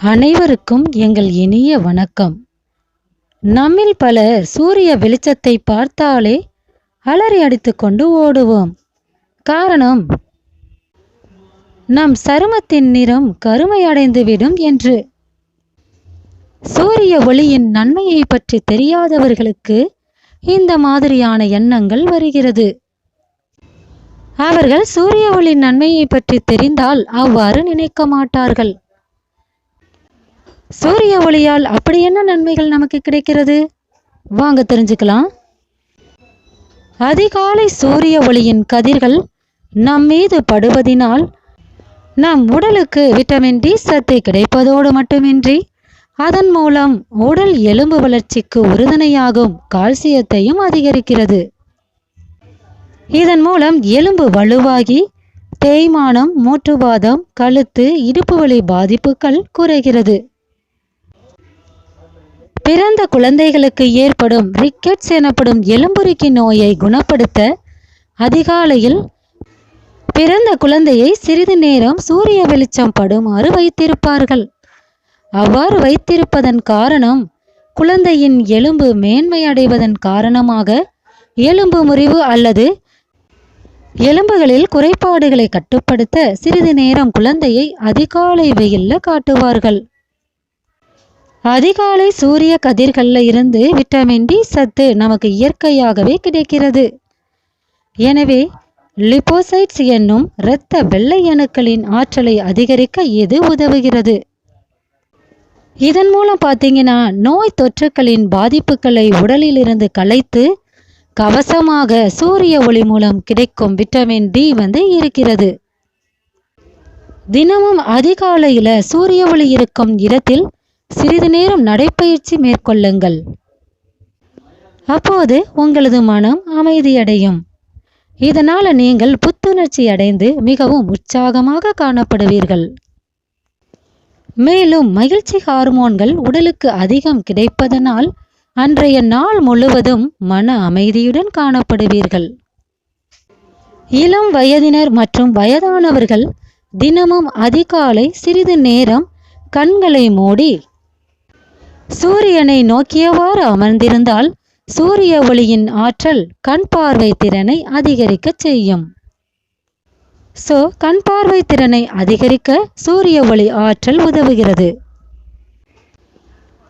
அனைவருக்கும் எங்கள் இனிய வணக்கம். நம்மில் பலர் சூரிய வெளிச்சத்தை பார்த்தாலே அலறி அடித்துக்கொண்டு ஓடுவோம். காரணம் நம் சருமத்தின் நிறம் கருமையடைந்துவிடும் என்று. சூரிய ஒளியின் நன்மையை பற்றி தெரியாதவர்களுக்கு இந்த மாதிரியான எண்ணங்கள் வருகிறது. அவர்கள் சூரிய ஒளி நன்மையை பற்றி தெரிந்தால் அவ்வாறு நினைக்க மாட்டார்கள். சூரிய ஒளியால் அப்படி என்ன நன்மைகள் நமக்கு கிடைக்கிறது? வாங்க தெரிஞ்சுக்கலாம். அதிகாலை சூரிய ஒளியின் கதிர்கள் நம் மீது படுவதினால் நம் உடலுக்கு விட்டமின் டி சத்து கிடைப்பதோடு மட்டுமின்றி அதன் மூலம் உடல் எலும்பு வளர்ச்சிக்கு உறுதுணையாகும் கால்சியத்தையும் அதிகரிக்கிறது. இதன் மூலம் எலும்பு வலுவாகி தேய்மானம் மூட்டுவாதம் கழுத்து இடுப்பு வலி பாதிப்புகள் குறைகிறது. பிறந்த குழந்தைகளுக்கு ஏற்படும் ரிக்கெட்ஸ் எனப்படும் எலும்புருக்கி நோயை குணப்படுத்த அதிகாலையில் பிறந்த குழந்தையை சிறிது நேரம் சூரிய வெளிச்சம் படுமாறு வைத்திருப்பார்கள். அவ்வாறு வைத்திருப்பதன் காரணம் குழந்தையின் எலும்பு மேன்மையடைவதன் காரணமாக எலும்பு முறிவு அல்லது எலும்புகளில் குறைபாடுகளை கட்டுப்படுத்த சிறிது நேரம் குழந்தையை அதிகாலை வெயில்ல காட்டுவார்கள். அதிகாலை சூரிய கதிர்களில் இருந்து விட்டமின் டி சத்து நமக்கு இயற்கையாகவே கிடைக்கிறது. எனவே லிப்போசைட்ஸ் என்னும் இரத்த வெள்ளை அணுக்களின் ஆற்றலை அதிகரிக்க இது உதவுகிறது. இதன் மூலம் பார்த்தீங்கன்னா நோய் தொற்றுக்களின் பாதிப்புகளை உடலில் இருந்து கலைத்து கவசமாக சூரிய ஒளி மூலம் கிடைக்கும் விட்டமின் டி வந்து இருக்கிறது. தினமும் அதிகாலையில் சூரிய ஒளி இருக்கும் இடத்தில் சிறிது நேரம் நடைப்பயிற்சி மேற்கொள்ளுங்கள். அப்போது உங்களது மனம் அமைதியடையும். இதனால் நீங்கள் புத்துணர்ச்சி அடைந்து மிகவும் உற்சாகமாக காணப்படுவீர்கள். மேலும் மகிழ்ச்சி ஹார்மோன்கள் உடலுக்கு அதிகம் கிடைப்பதனால் அன்றைய நாள் முழுவதும் மன அமைதியுடன் காணப்படுவீர்கள். இளம் வயதினர் மற்றும் வயதானவர்கள் தினமும் அதிகாலை சிறிது நேரம் கண்களை மூடி சூரியனை நோக்கியவாறு அமர்ந்திருந்தால் சூரிய ஒளியின் ஆற்றல் கண் பார்வை திறனை அதிகரிக்க செய்யும். ஸோ கண் பார்வை திறனை அதிகரிக்க சூரிய ஒளி ஆற்றல் உதவுகிறது.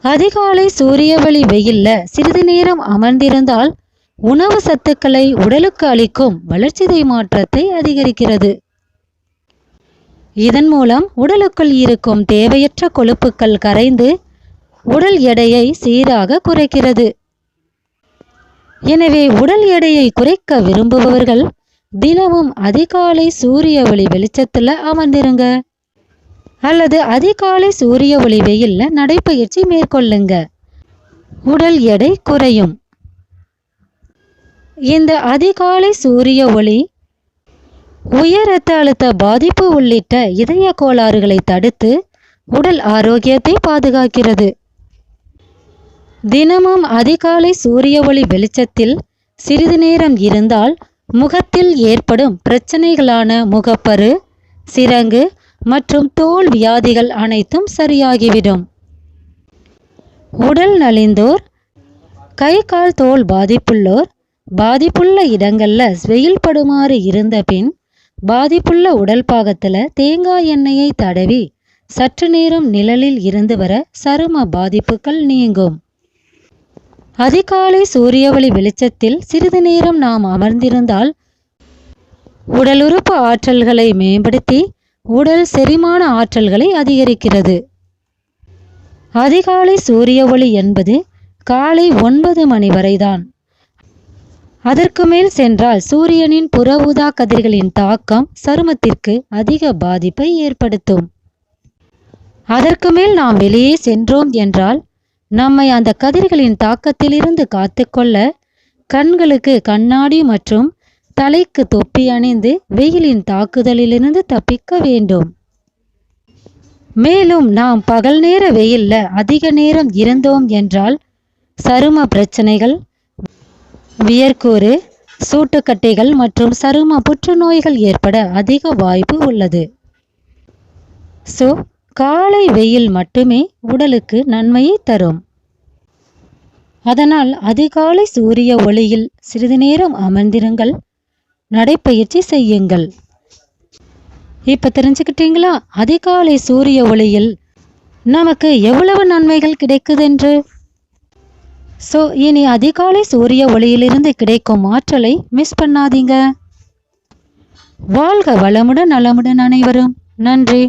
அதிகாலை சூரிய ஒளி வெயில்ல சிறிது நேரம் அமர்ந்திருந்தால் உணவு சத்துக்களை உடலுக்கு அளிக்கும் வளர்ச்சிதை மாற்றத்தை அதிகரிக்கிறது. இதன் மூலம் உடலுக்குள் இருக்கும் தேவையற்ற கொழுப்புக்கள் கரைந்து உடல் எடையை சீராக குறைக்கிறது. எனவே உடல் எடையை குறைக்க விரும்புபவர்கள் தினமும் அதிகாலை சூரிய ஒளி வெளிச்சத்துல அமர்ந்திருங்க. அல்லது அதிகாலை சூரிய ஒளி வெயில்ல நடைப்பயிற்சி மேற்கொள்ளுங்க. உடல் எடை குறையும். இந்த அதிகாலை சூரிய ஒளி உயர் இரத்த அழுத்த பாதிப்பு உள்ளிட்ட இதய கோளாறுகளை தடுத்து உடல் ஆரோக்கியத்தை பாதுகாக்கிறது. தினமும் அதிகாலை சூரிய ஒளி வெளிச்சத்தில் சிறிது நேரம் இருந்தால் முகத்தில் ஏற்படும் பிரச்சனைகளான முகப்பரு சிரங்கு மற்றும் தோல் வியாதிகள் அனைத்தும் சரியாகிவிடும். உடல் நலிந்தோர் கை கால் தோல் பாதிப்புள்ளோர் பாதிப்புள்ள இடங்கள்ல வெயில் படுமாறு இருந்த பின் பாதிப்புள்ள உடல் பாகத்துல தேங்காய் எண்ணெயை தடவி சற்று நேரம் நிழலில் இருந்து வர சரும பாதிப்புகள் நீங்கும். அதிகாலை சூரிய ஒளி வெளிச்சத்தில் சிறிது நேரம் நாம் அமர்ந்திருந்தால் உடல் உறுப்பு ஆற்றல்களை மேம்படுத்தி உடல் செரிமான ஆற்றல்களை அதிகரிக்கிறது. அதிகாலை சூரிய ஒளி என்பது காலை ஒன்பது மணி வரைதான். அதற்கு மேல் சென்றால் சூரியனின் புற ஊதா கதிர்களின் தாக்கம் சருமத்திற்கு அதிக பாதிப்பை ஏற்படுத்தும். அதற்கு மேல் நாம் வெளியே சென்றோம் என்றால் நம்மை அந்த கதிர்களின் தாக்கத்திலிருந்து காத்துக்கொள்ள கண்களுக்கு கண்ணாடி மற்றும் தலைக்கு தொப்பி அணிந்து வெயிலின் தாக்குதலிலிருந்து தப்பிக்க வேண்டும். மேலும் நாம் பகல் நேர வெயில்ல அதிக நேரம் இருந்தோம் என்றால் சரும பிரச்சனைகள் வியர்க்கூறு சூட்டுக்கட்டைகள் மற்றும் சரும புற்றுநோய்கள் ஏற்பட அதிக வாய்ப்பு உள்ளது. ஸோ காலை வெயில் மட்டுமே உடலுக்கு நன்மையை தரும். அதனால் அதிகாலை சூரிய ஒளியில் சிறிது நேரம் அமர்ந்திருங்கள். நடைப்பயிற்சி செய்யுங்கள். இப்ப தெரிஞ்சுக்கிட்டீங்களா? அதிகாலை சூரிய ஒளியில் நமக்கு எவ்வளவு நன்மைகள் கிடைக்குதென்று? ஸோ இனி அதிகாலை சூரிய ஒளியிலிருந்து கிடைக்கும் ஆற்றலை மிஸ் பண்ணாதீங்க. வாழ்க வளமுடன் நலமுடன் அனைவரும். நன்றி.